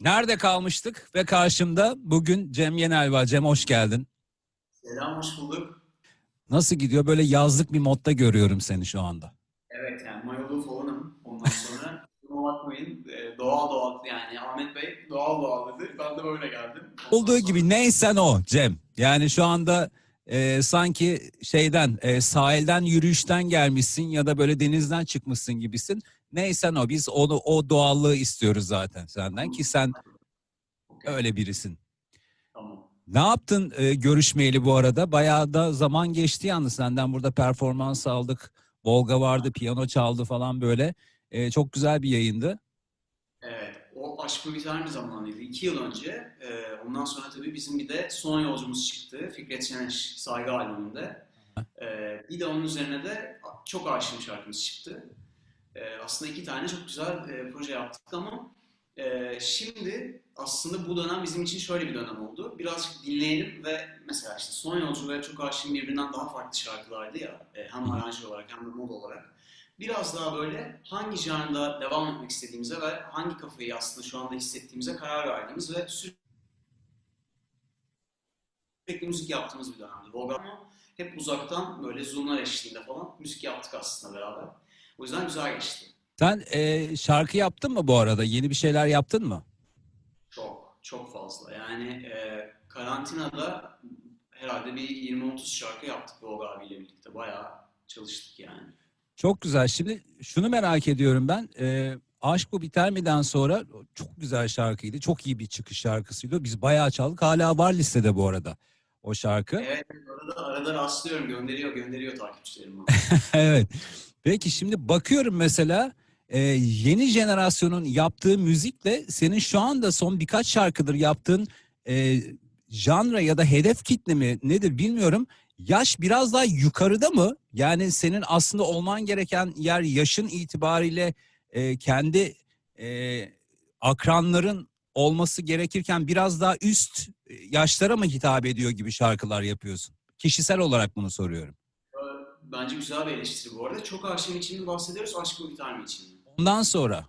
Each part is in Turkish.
Nerede kalmıştık ve karşımda bugün Cem Yenel var. Cem hoş geldin. Selam, hoş bulduk. Nasıl gidiyor? Böyle yazlık bir modda görüyorum seni şu anda. Evet yani mayolu falanım ondan sonra. Bakmayın e, doğal doğal yani Ahmet Bey doğal doğal dedi. Ben de böyle geldim. Ondan Olduğu sonra- gibi neysen o Cem. Yani şu anda e, sanki şeyden e, sahilden yürüyüşten gelmişsin ya da böyle denizden çıkmışsın gibisin. Neysen o. Biz onu o doğallığı istiyoruz zaten senden ki sen öyle birisin. Tamam. Ne yaptın e, görüşmeyeli bu arada? Bayağı da zaman geçti yalnız senden burada performans aldık. Volga vardı, piyano çaldı falan böyle. E, çok güzel bir yayındı. Evet o aşkı biter mi zamanıydı? İki yıl önce. E, ondan sonra tabii bizim bir de son yolcumuz çıktı. Fikret Şeneş Saygı albümünde. E, bir de onun üzerine de çok aşığım şarkımız çıktı. E, aslında iki tane çok güzel e, proje yaptık ama e, şimdi aslında bu dönem bizim için şöyle bir dönem oldu. Birazcık dinleyelim ve mesela işte Son Yolcu ve Çok Aşığım birbirinden daha farklı şarkılardı ya. e, hem aranjör olarak hem de mod olarak. Biraz daha böyle hangi janrda devam etmek istediğimize ve hangi kafayı aslında şu anda hissettiğimize karar verdiğimiz ve sürekli müzik yaptığımız bir dönemdi. Volga hep uzaktan böyle zoomlar eşliğinde falan müzik yaptık aslında beraber. O yüzden güzel geçti. Sen e, şarkı yaptın mı bu arada? Yeni bir şeyler yaptın mı? Çok, çok fazla. Yani e, karantinada herhalde bir 20-30 şarkı yaptık Volga abiyle birlikte. Bayağı çalıştık yani. Çok güzel. Şimdi şunu merak ediyorum ben. E, Aşk Bu Biter mi'den sonra çok güzel şarkıydı. Çok iyi bir çıkış şarkısıydı. Biz bayağı çaldık. Hala var listede bu arada o şarkı. Evet, arada, arada rastlıyorum. Gönderiyor, gönderiyor takipçilerim evet. Peki şimdi bakıyorum mesela e, yeni jenerasyonun yaptığı müzikle senin şu anda son birkaç şarkıdır yaptığın e, janra ya da hedef kitle mi nedir bilmiyorum. Yaş biraz daha yukarıda mı? Yani senin aslında olman gereken yer yaşın itibariyle e, kendi e, akranların olması gerekirken biraz daha üst yaşlara mı hitap ediyor gibi şarkılar yapıyorsun? Kişisel olarak bunu soruyorum. Bence güzel bir eleştiri bu arada. Çok aşığım için mi bahsediyoruz, aşk mı biter mi için mi? Ondan sonra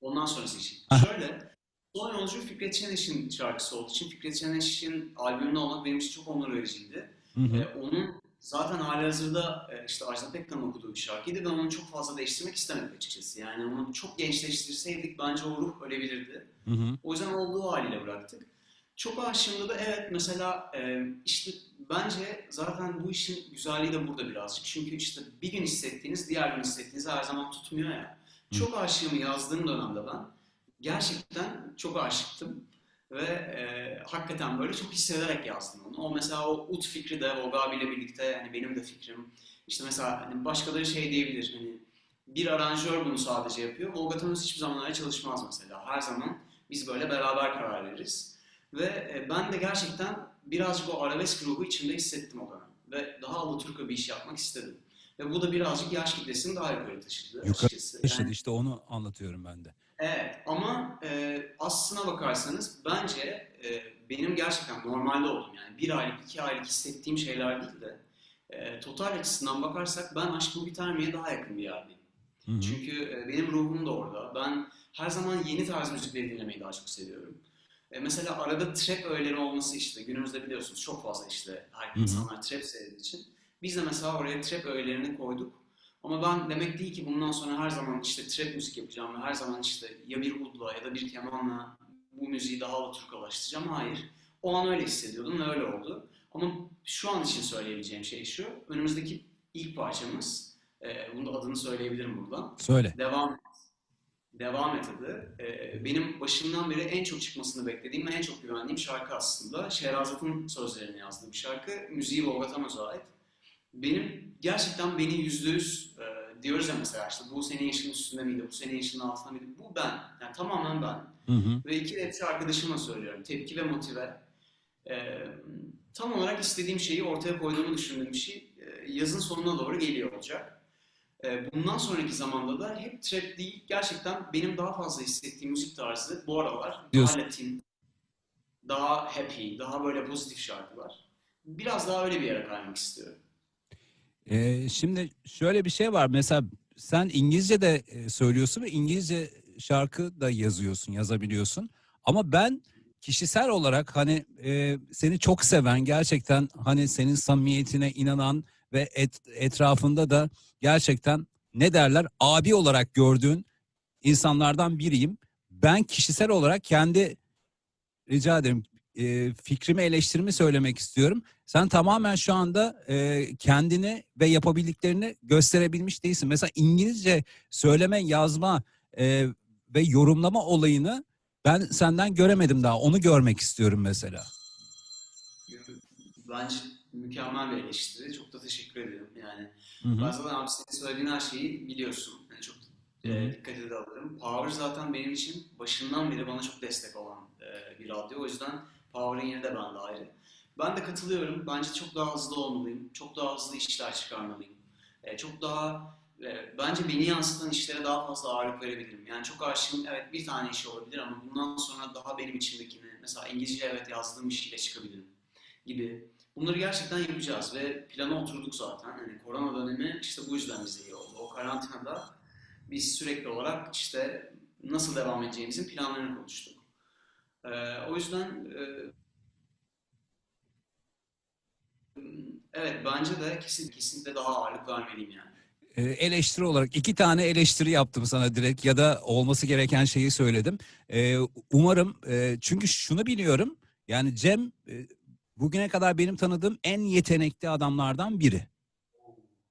Ondan sonrası için. Şöyle, Son Yolcu Fikret Şeneş'in şarkısı olduğu için Fikret Şeneş'in albümünde olmak benim için çok onur vericiydi. Hı hı. Ee, onun zaten halihazırda e, işte Ajda Pekkan'ın okuduğu bir şarkıydı ve onu çok fazla değiştirmek istemedik açıkçası. Yani onu çok gençleştirseydik bence o ruh ölebilirdi. Hı hı. O yüzden olduğu haliyle bıraktık. Çok aşığımda da evet mesela e, işte bence zaten bu işin güzelliği de burada birazcık. Çünkü işte bir gün hissettiğiniz diğer gün hissettiğiniz her zaman tutmuyor ya. Çok aşığımı yazdığım dönemde ben gerçekten çok aşıktım. Ve e, hakikaten böyle çok hissederek yazdım onu. O mesela o ut fikri de Volga abiyle birlikte hani benim de fikrim. İşte mesela hani başkaları şey diyebilir hani bir aranjör bunu sadece yapıyor. Volga Tönöz hiçbir zaman öyle çalışmaz mesela. Her zaman biz böyle beraber karar veririz. Ve e, ben de gerçekten birazcık o arabesk ruhu içimde hissettim o dönem. Ve daha Alaturka bir iş yapmak istedim. Ve bu da birazcık yaş kitlesini daha yukarı taşıdı Yukarı açıkçası. İşte, Yani- işte onu anlatıyorum ben de. Evet ama e, aslına bakarsanız bence e, benim gerçekten normalde oldum yani bir aylık iki aylık hissettiğim şeyler değil de e, total açısından bakarsak ben aşkımı bitermeye daha yakın bir yerdeyim. Hı hı. Çünkü e, benim ruhum da orada. Ben her zaman yeni tarz müzikleri dinlemeyi daha çok seviyorum. E, mesela arada trap öğeleri olması işte günümüzde biliyorsunuz çok fazla işte hı. insanlar trap sevdiği için. Biz de mesela oraya trap öğelerini koyduk. Ama ben demek değil ki bundan sonra her zaman işte trap müzik yapacağım ve her zaman işte ya bir udla ya da bir kemanla bu müziği daha Alaturkalaştıracağım. Hayır. O an öyle hissediyordum ve öyle oldu. Ama şu an için söyleyebileceğim şey şu. Önümüzdeki ilk parçamız, e, bunun da adını söyleyebilirim buradan. Söyle. Devam. Devam et adı. E, benim başından beri en çok çıkmasını beklediğim ve en çok güvendiğim şarkı aslında. Şehrazat'ın sözlerini yazdığı bir şarkı. Müziği Volga Tamöz'e ait. Benim gerçekten beni yüzde yüz e, diyoruz ya mesela işte bu senin yaşının üstünde miydi, bu senin yaşının altında mıydı? Bu ben. Yani tamamen ben. Hı hı. Ve iki rapçi arkadaşıma söylüyorum. Tepki ve motive. Ee, tam olarak istediğim şeyi ortaya koyduğumu düşündüğüm bir şey e, yazın sonuna doğru geliyor olacak. Ee, bundan sonraki zamanda da hep trap değil, gerçekten benim daha fazla hissettiğim müzik tarzı bu aralar Diyorsun. daha latin, daha happy, daha böyle pozitif şarkılar. Biraz daha öyle bir yere kaymak istiyorum. Ee, şimdi şöyle bir şey var. Mesela sen İngilizce de e, söylüyorsun ve İngilizce şarkı da yazıyorsun, yazabiliyorsun. Ama ben kişisel olarak hani e, seni çok seven gerçekten hani senin samimiyetine inanan ve et, etrafında da gerçekten ne derler abi olarak gördüğün insanlardan biriyim. Ben kişisel olarak kendi rica ederim e, fikrimi eleştirimi söylemek istiyorum. Sen tamamen şu anda e, kendini ve yapabildiklerini gösterebilmiş değilsin. Mesela İngilizce söyleme, yazma e, ve yorumlama olayını ben senden göremedim daha. Onu görmek istiyorum mesela. Bence mükemmel bir eleştiri. Çok da teşekkür ederim. Yani Hı hı. ben zaten abi senin söylediğin her şeyi biliyorsun. Yani çok e, dikkate de alırım. Power zaten benim için başından beri bana çok destek olan e, bir radyo. O yüzden Power'ın yeri de bende ayrı. Ben de katılıyorum. Bence çok daha hızlı olmalıyım. Çok daha hızlı işler çıkarmalıyım. E, çok daha e, bence beni yansıtan işlere daha fazla ağırlık verebilirim. Yani çok aşığım evet bir tane işi olabilir ama bundan sonra daha benim içimdekini mesela İngilizce evet yazdığım işiyle çıkabilirim gibi. Bunları gerçekten yapacağız ve plana oturduk zaten. Hani korona dönemi işte bu yüzden bize iyi oldu. O karantinada biz sürekli olarak işte nasıl devam edeceğimizin planlarını konuştuk. Ee, o yüzden e, evet bence de kesin, kesinlikle daha ağırlık vermeliyim yani. E, eleştiri olarak iki tane eleştiri yaptım sana direkt ya da olması gereken şeyi söyledim. E, umarım e, çünkü şunu biliyorum yani Cem e, bugüne kadar benim tanıdığım en yetenekli adamlardan biri.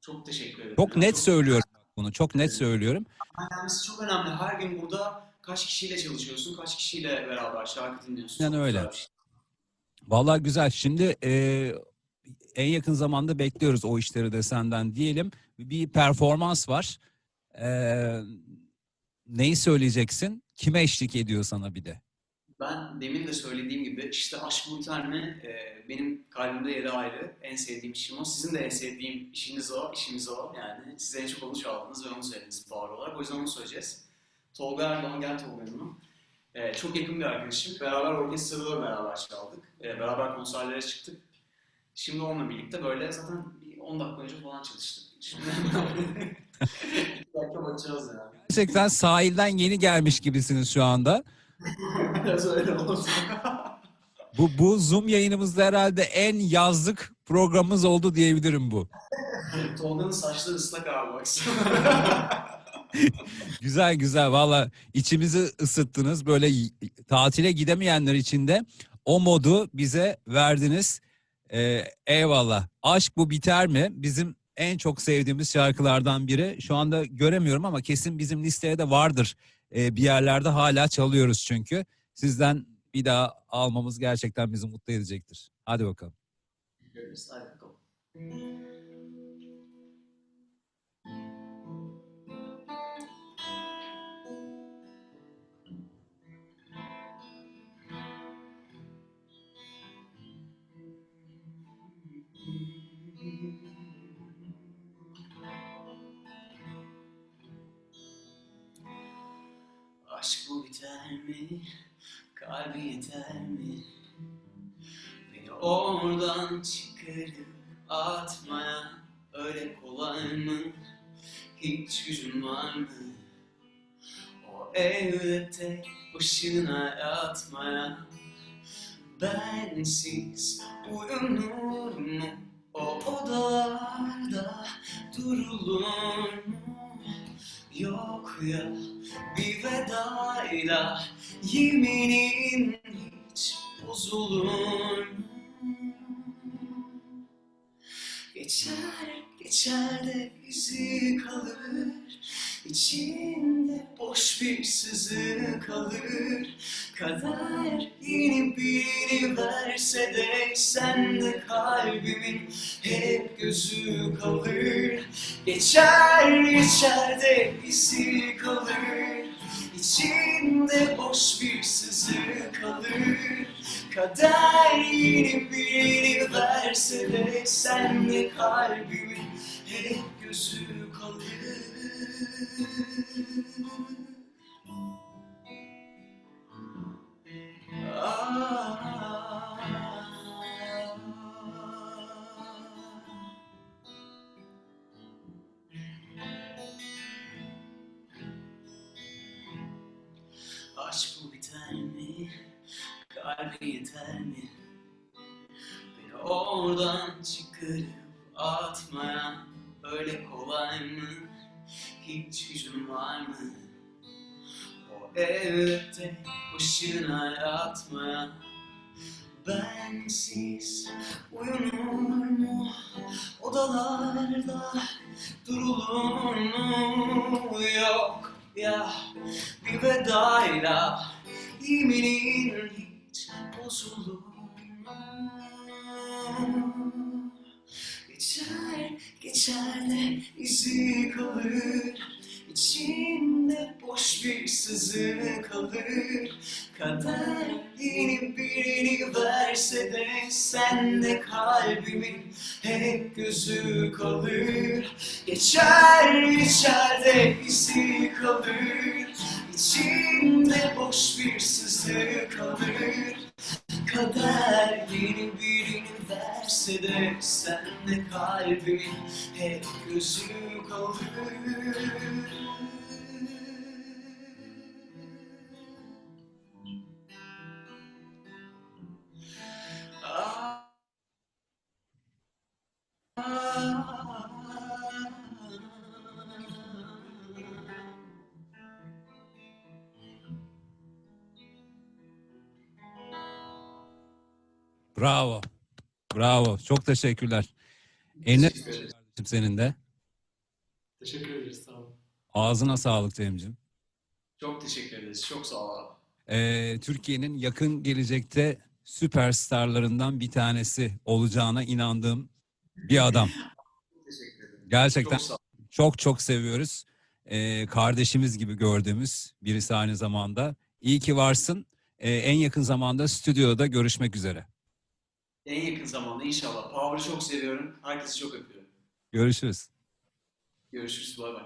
Çok teşekkür ederim. Çok net söylüyorum bunu. Çok net söylüyorum. Gelmesi çok önemli. Her gün burada kaç kişiyle çalışıyorsun, kaç kişiyle beraber şarkı dinliyorsun. Yani Çok öyle. şey. Vallahi güzel. Şimdi e, en yakın zamanda bekliyoruz o işleri de senden diyelim. Bir performans var. E, neyi söyleyeceksin? Kime eşlik ediyor sana bir de? Ben demin de söylediğim gibi işte Aşk mi? Ee, benim kalbimde yeri ayrı. En sevdiğim işim o. Sizin de en sevdiğim işiniz o, işimiz o. Yani siz en çok onu çaldınız ve onu söylediniz power olarak. O yüzden onu söyleyeceğiz. Tolga Erdoğan, gel Tolga yanıma. Ee, çok yakın bir arkadaşım. Beraber orkestrada da beraber çaldık. Ee, beraber konserlere çıktık. Şimdi onunla birlikte böyle zaten bir 10 dakika önce falan çalıştık. Şimdi dakika bakacağız yani. Gerçekten sahilden yeni gelmiş gibisiniz şu anda. Biraz öyle oldu. Bu, bu Zoom yayınımızda herhalde en yazlık programımız oldu diyebilirim bu. Tolga'nın saçları ıslak abi baksana. Güzel güzel valla içimizi ısıttınız. Böyle tatile gidemeyenler için de o modu bize verdiniz. Ee, eyvallah. Aşk bu biter mi? Bizim en çok sevdiğimiz şarkılardan biri. Şu anda göremiyorum ama kesin bizim listeye de vardır. Ee, bir yerlerde hala çalıyoruz çünkü. Sizden bir daha almamız gerçekten bizi mutlu edecektir. Hadi bakalım. Görürüz. Hadi bakalım. Aşk bu biter mi? Kalbi yeter mi? Beni oradan çıkarıp atmaya öyle kolay mı? Hiç gücün var mı? O evde tek başına yatmaya Bensiz uyunur mu? O odalarda durulur mu? Yok ya bir vedayla yeminin hiç bozulur? Geçer, geçer de izi kalır İçinde boş bir sızı kalır. Kader yeni birini verse de Sende kalbimin hep gözü kalır. Geçer, geçer de kalır. İçinde boş bir sızı kalır. Kader yeni birini verse de Sende kalbimin hep gözü kalır. Aşk biter mi? kalbin yeter mi? Beni oradan çıkarıp atmaya? Hiç gücün var mı? Tek başına yatmaya Bensiz uyunur mu? Odalarda durulur mu? Yok ya bir vedayla yeminin hiç bozulur mu? Geçer geçer de izi kalır. İçinde boş bir sızı kalır. Kader yeni birini verse de Sende kalbimin hep gözü kalır. Geçer geçer izi kalır. İçinde boş bir sızı kalır Kader yeni birini verse de Sende kalbimin hep gözü kalır Bravo. Bravo. Çok teşekkürler. Eline Teşekkür kardeşim senin de. Teşekkür ederiz. Sağ olun. Ağzına sağlık Cem'ciğim. Çok teşekkür ederiz. Çok sağ ol abi. Ee, Türkiye'nin yakın gelecekte süperstarlarından bir tanesi olacağına inandığım bir adam. Teşekkür ederim. Gerçekten Çok çok çok seviyoruz. Ee, kardeşimiz gibi gördüğümüz birisi aynı zamanda. İyi ki varsın. Ee, en yakın zamanda stüdyoda görüşmek üzere. En yakın zamanda inşallah. Power'ı çok seviyorum. Herkesi çok öpüyorum. Görüşürüz. Görüşürüz. Bay bay.